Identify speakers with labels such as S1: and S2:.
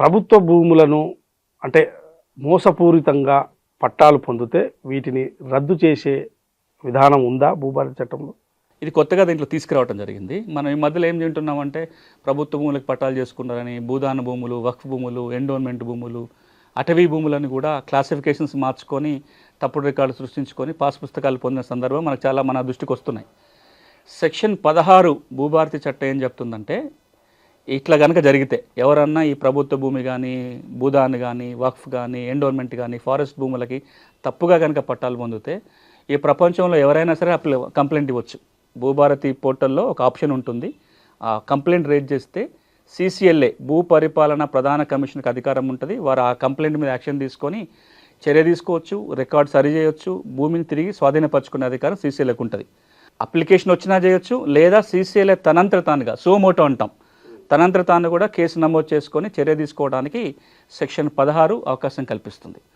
S1: ప్రభుత్వ భూములను అంటే మోసపూరితంగా పట్టాలు పొందితే వీటిని రద్దు చేసే విధానం ఉందా భూభారత చట్టంలో?
S2: ఇది కొత్తగా దీంట్లో తీసుకురావడం జరిగింది. మనం ఈ మధ్యలో ఏం తింటున్నామంటే ప్రభుత్వ భూములకు పట్టాలు చేసుకున్నారని భూదాన భూములు వక్ఫ్ భూములు ఎండోన్మెంట్ భూములు అటవీ భూములను కూడా క్లాసిఫికేషన్స్ మార్చుకొని తప్పుడు రికార్డు సృష్టించుకొని పాస్ పుస్తకాలు పొందిన సందర్భం మనకు చాలా మన దృష్టికి వస్తున్నాయి. సెక్షన్ పదహారు భూభారతి చట్టం ఏం చెప్తుందంటే ఇట్లా కనుక జరిగితే ఎవరన్నా ఈ ప్రభుత్వ భూమి కానీ భూదాన్ కానీ వక్ఫ్ కానీ ఎండోర్మెంట్ కానీ ఫారెస్ట్ భూములకి తప్పుగా కనుక పట్టాలు పొందితే ఈ ప్రపంచంలో ఎవరైనా సరే అప్లై కంప్లైంట్ ఇవ్వచ్చు. భూభారతి పోర్టల్లో ఒక ఆప్షన్ ఉంటుంది. ఆ కంప్లైంట్ రేజ్ చేస్తే సీసీఎల్ఏ భూ పరిపాలన ప్రధాన కమిషన్కి అధికారం ఉంటుంది. వారు ఆ కంప్లైంట్ మీద యాక్షన్ తీసుకొని చర్య తీసుకోవచ్చు రికార్డ్ సరి చేయొచ్చు భూమిని తిరిగి స్వాధీనపరచుకునే అధికారం సీసీఎల్ఏకి ఉంటుంది. అప్లికేషన్ వచ్చినా చేయొచ్చు లేదా సీసీఎల్ఏ తనంతట తానుగా సోమోటో అంటాం. తనంతట తాను కూడా కేసు నమోదు చేసుకొని చర్య తీసుకోవడానికి సెక్షన్ పదహారు అవకాశం కల్పిస్తుంది.